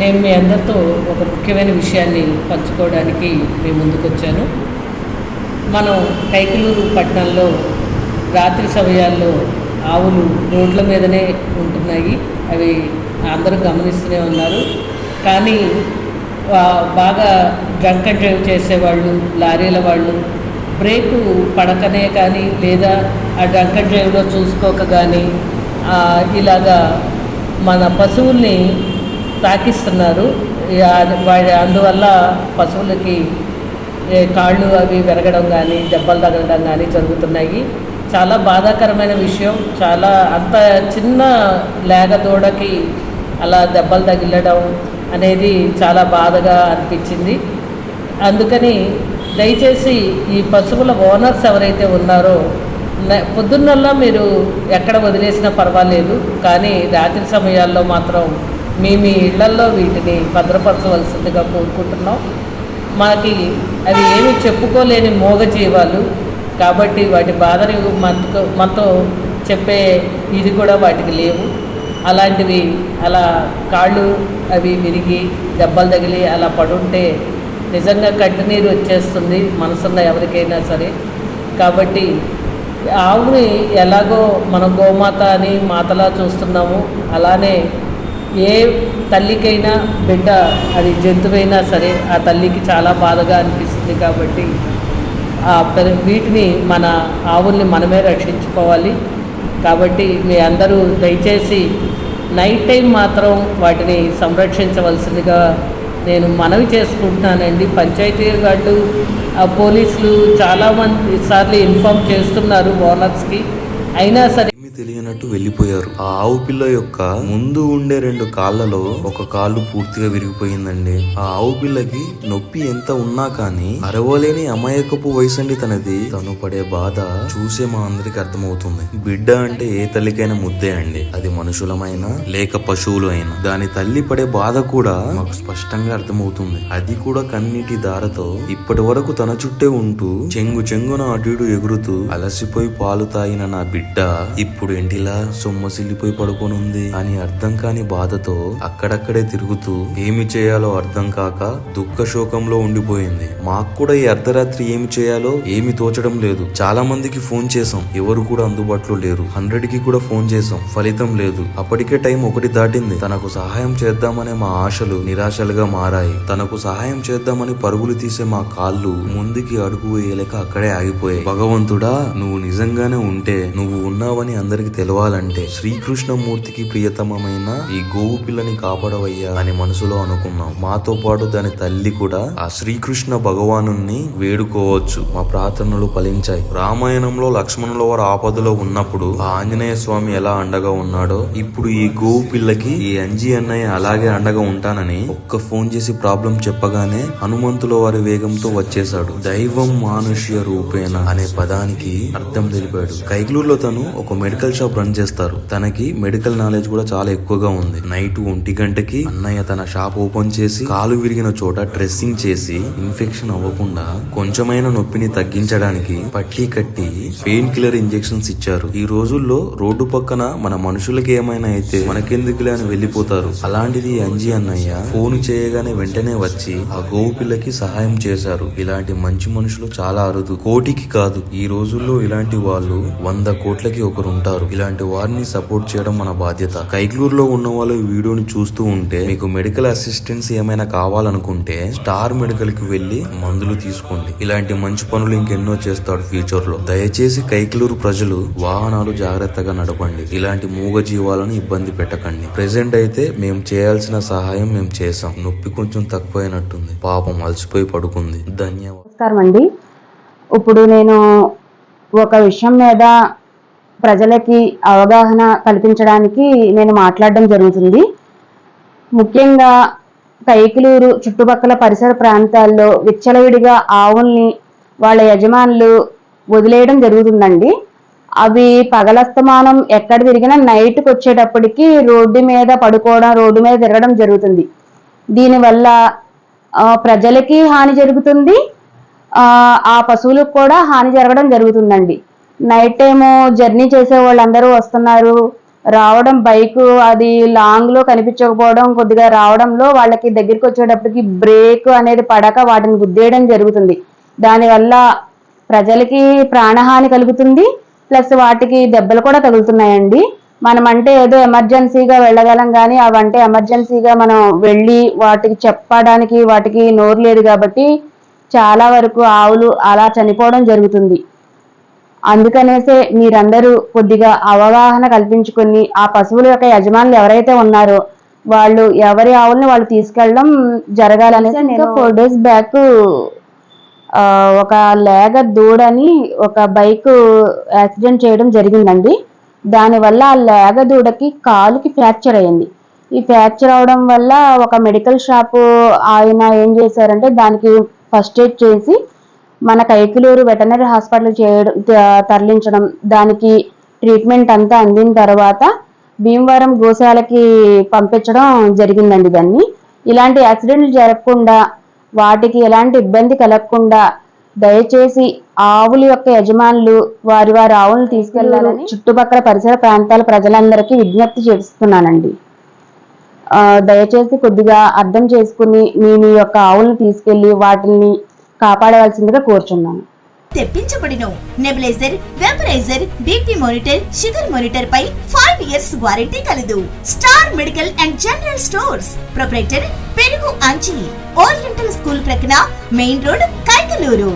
నేను మీ అందరితో ఒక ముఖ్యమైన విషయాన్ని పంచుకోవడానికి మీ ముందుకొచ్చాను. మనం కైకలూరు పట్టణంలో రాత్రి సమయాల్లో ఆవులు రోడ్ల మీదనే ఉంటున్నాయి. అవి అందరూ గమనిస్తూనే ఉన్నారు. కానీ బాగా డ్రంక్ అండ్ డ్రైవ్ చేసేవాళ్ళు లారీల వాళ్ళు బ్రేకు పడకనే కానీ లేదా ఆ డ్రంక్ అండ్ డ్రైవ్లో చూసుకోక కానీ ఇలాగా మన పశువుల్ని తాకిస్తున్నారు. అందువల్ల పశువులకి కాళ్ళు అవి విరగడం కానీ దెబ్బలు తగలడం కానీ జరుగుతున్నాయి. చాలా బాధాకరమైన విషయం. చాలా అంత చిన్న లేగ దూడకి అలా దెబ్బలు తగిలడం అనేది చాలా బాధగా అనిపించింది. అందుకని దయచేసి ఈ పశువుల ఓనర్స్ ఎవరైతే ఉన్నారో పొద్దున్నల్లా మీరు ఎక్కడ వదిలేసినా పర్వాలేదు. కానీ రాత్రి సమయాల్లో మాత్రం మీ మీ ఇళ్ళల్లో వీటిని భద్రపరచవలసిందిగా కోరుకుంటున్నాం. మనకి అవి ఏమి చెప్పుకోలేని మూగజీవాలు కాబట్టి వాటి బాధని మనతో మనతో చెప్పే ఇది కూడా వాటికి లేవు. అలాంటివి అలా కాళ్ళు అవి విరిగి దెబ్బలు తగిలి అలా పడుంటే నిజంగా కంటినీరు వచ్చేస్తుంది మనసున్న ఎవరికైనా సరే. కాబట్టి ఆవుని ఎలాగో మనం గోమాత అని మాతలా చూస్తున్నాము. అలానే ఏ తల్లికైనా బిడ్డ అది జంతువైనా సరే ఆ తల్లికి చాలా బాధగా అనిపిస్తుంది కాబట్టి ఆ వీటిని మన ఆవుల్ని మనమే రక్షించుకోవాలి. కాబట్టి మీ అందరూ దయచేసి నైట్ టైం మాత్రం వాటిని సంరక్షించవలసిందిగా నేను మనవి చేసుకుంటున్నానండి. పంచాయతీ వాళ్ళు ఆ పోలీసులు చాలామంది సార్లు ఇన్ఫామ్ చేస్తున్నారు ఓనర్స్కి. అయినా సరే తెలియనట్టు వెళ్ళిపోయారు. ఆ ఆవు పిల్ల యొక్క ముందు ఉండే రెండు కాళ్ళలో ఒక కాళ్ళు పూర్తిగా విరిగిపోయిందండి. ఆ ఆవు పిల్లకి నొప్పి ఎంత ఉన్నా కానీ అరవలేని అమాయకపు వయసండి తనది. తను పడే బాధ చూసే మా అందరికి అర్థమవుతుంది. బిడ్డ అంటే ఏ తల్లికైనా ముద్దే అండి. అది మనుషులమైనా లేక పశువులు అయినా. దాని తల్లి పడే బాధ కూడా మాకు స్పష్టంగా అర్థమవుతుంది. అది కూడా కన్నీటి దారతో ఇప్పటి వరకు తన చుట్టే ఉంటూ చెంగు చెంగున అటు ఇటు ఎగురుతూ అలసిపోయి పాలు తాగిన నా బిడ్డ ఇప్పుడు ఏంటిలా సొమ్మసిల్లిపోయి పడుకొని ఉంది. అని అర్థం కాని బాధతో అక్కడక్కడే తిరుగుతూ ఏమి చేయాలో అర్థం కాక దుఃఖ శోకంలో ఉండిపోయింది. మాకు కూడా ఈ అర్ధరాత్రి ఏమి చేయాలో ఏమి తోచడం లేదు. చాలా మందికి ఫోన్ చేసాం ఎవరు కూడా అందుబాటులో లేరు. హండ్రెడ్కి కూడా ఫోన్ చేసాం ఫలితం లేదు. అప్పటికే టైం ఒకటి దాటింది. తనకు సహాయం చేద్దామనే మా ఆశలు నిరాశలుగా మారాయి. తనకు సహాయం చేద్దామని పరుగులు తీసే మా కాళ్ళు ముందుకి అడుగు వేయలేక అక్కడే ఆగిపోయాయి. భగవంతుడా నువ్వు నిజంగానే ఉంటే నువ్వు ఉన్నావని అందరికి తెలవాలంటే శ్రీకృష్ణమూర్తికి ప్రియతమమైన ఈ గోవు పిల్లని కాపాడవయ్యా అని మనసులో అనుకున్నాం మాతో పాటు దాని తల్లి కూడా ఆ శ్రీకృష్ణ భగవాను వేడుకోవచ్చు. మా ప్రార్థనలు ఫలించాయి. రామాయణంలో లక్ష్మణుల వారు ఆపదలో ఉన్నప్పుడు ఆ ఆంజనేయ స్వామి ఎలా అండగా ఉన్నాడో ఇప్పుడు ఈ గోవు పిల్లకి ఈ అంజీ అన్నయ్య అలాగే అండగా ఉంటానని ఒక్క ఫోన్ చేసి ప్రాబ్లం చెప్పగానే హనుమంతుల వారి వేగంతో వచ్చేశాడు. దైవం మానుష్య రూపేణ అనే పదానికి అర్థం తెలిపాడు. కైగ్లూరులో తను ఒక మెడికల్ షాప్ రన్ చేస్తారు. తనకి మెడికల్ నాలెడ్జ్ కూడా చాలా ఎక్కువగా ఉంది. నైట్ ఒంటి గంటకి అన్నయ్య తన షాప్ ఓపెన్ చేసి కాలు విరిగిన చోట డ్రెస్సింగ్ చేసి ఇన్ఫెక్షన్ అవ్వకుండా కొంచెమైన నొప్పిని తగ్గించడానికి పట్టీ కట్టి పెయిన్ కిల్లర్ ఇంజెక్షన్స్ ఇచ్చారు. ఈ రోజుల్లో రోడ్డు పక్కన మన మనుషులకి ఏమైనా అయితే మనకెందుకులే అని వెళ్ళిపోతారు. అలాంటిది అంజీ అన్నయ్య ఫోన్ చేయగానే వెంటనే వచ్చి ఆ గోవు పిల్లకి సహాయం చేశారు. ఇలాంటి మంచి మనుషులు చాలా అరుదు. కోటికి కాదు ఈ రోజుల్లో ఇలాంటి వాళ్ళు వంద కోట్లకి ఒకరు ఉంటారు ఇలాంటి వారిని సపోర్ట్ చేయడం మన బాధ్యత. కైగ్లూరులో ఉన్న వాళ్ళు ఈ వీడియోని చూస్తూ ఉంటే మీకు మెడికల్ అసిస్టెన్స్ ఏమైనా కావాలనుకుంటే స్టార్ మెడికల్కి వెళ్ళి మందులు తీసుకోండి. ఇలాంటి మంచి పనులు ఇంకెన్నో చేస్తాడు ఫ్యూచర్లో. దయచేసి కైకలూరు ప్రజలు వాహనాలు జాగ్రత్తగా నడపండి. ఇలాంటి మూగ జీవాలను ఇబ్బంది పెట్టకండి. ప్రెసెంట్ అయితే మేము చేయాల్సిన సహాయం మేము చేసాం నొప్పి కొంచెం తక్కువైనట్టుంది. పాపం అలసిపోయి పడుకుంది. ధన్యవాదాలు నమస్కారం అండి ఇప్పుడు నేను ఒక విషయం మీద ప్రజలకి అవగాహన కల్పించడానికి నేను మాట్లాడడం జరుగుతుంది. ముఖ్యంగా కైకిలూరు చుట్టుపక్కల పరిసర ప్రాంతాల్లో విచ్చలవిడిగా ఆవుల్ని వాళ్ళ యజమానులు వదిలేయడం జరుగుతుందండి. అవి పగలస్తమానం ఎక్కడ తిరిగినా నైట్కి వచ్చేటప్పటికి రోడ్డు మీద పడుకోవడం రోడ్డు మీద తిరగడం జరుగుతుంది. దీనివల్ల ప్రజలకి హాని జరుగుతుంది. ఆ, ఆ పశువులకు కూడా హాని జరగడం జరుగుతుందండి. నైట్ టైము జర్నీ చేసే వాళ్ళందరూ వస్తున్నారు. రావడం బైక్ అది లాంగ్లో కనిపించకపోవడం కొద్దిగా రావడంలో వాళ్ళకి దగ్గరికి వచ్చేటప్పటికి బ్రేక్ అనేది పడక వాటిని గుద్దేయడం జరుగుతుంది. దానివల్ల ప్రజలకి ప్రాణహాని కలుగుతుంది. ప్లస్ వాటికి దెబ్బలు కూడా తగులుతున్నాయండి. మనం అంటే ఏదో ఎమర్జెన్సీగా వెళ్ళగలం కానీ అవంటే ఎమర్జెన్సీగా మనం వెళ్ళి వాటికి చెప్పడానికి వాటికి నోరు లేదు కాబట్టి చాలా వరకు ఆవులు అలా చనిపోవడం జరుగుతుంది. అందుకనేసే మీరందరూ కొద్దిగా అవగాహన కల్పించుకొని ఆ పశువుల యొక్క యజమానులు ఎవరైతే ఉన్నారో వాళ్ళు ఎవరి ఆవుల్ని వాళ్ళు తీసుకెళ్ళడం జరగాలనేసి నేను ఫోర్ డేస్ బ్యాక్ ఒక లేగ దూడని ఒక బైక్ యాక్సిడెంట్ చేయడం జరిగిందండి. దానివల్ల ఆ లేగ దూడకి కాలుకి ఫ్రాక్చర్ అయ్యింది. ఈ ఫ్రాక్చర్ అవడం వల్ల ఒక మెడికల్ షాప్ ఆయన ఏం చేశారంటే దానికి ఫస్ట్ ఎయిడ్ చేసి మన కైకిలూరు వెటనరీ హాస్పిటల్ చేయడం తరలించడం దానికి ట్రీట్మెంట్ అంతా అందిన తర్వాత భీమవరం గోశాలకి పంపించడం జరిగిందండి దాన్ని ఇలాంటి యాక్సిడెంట్లు జరగకుండా వాటికి ఎలాంటి ఇబ్బంది కలగకుండా దయచేసి ఆవుల యొక్క యజమానులు వారి వారి ఆవులను తీసుకెళ్ళాలని చుట్టుపక్కల పరిసర ప్రాంతాల ప్రజలందరికీ విజ్ఞప్తి చేస్తున్నానండి. దయచేసి కొద్దిగా అర్థం చేసుకుని మీ మీ యొక్క ఆవులను తీసుకెళ్ళి వాటిని కాపాడవలసిందిగా కోరుచున్నాను. తెప్పించబడిన nebulizer vaporizer BP monitor sugar monitor పై ఫైవ్ ఇయర్స్ వారంటీ కలదు. Star medical and general stores. Proprietor Perugu Anchi oriental school ప్రక్కన మెయిన్ రోడ్ కైకలూరు.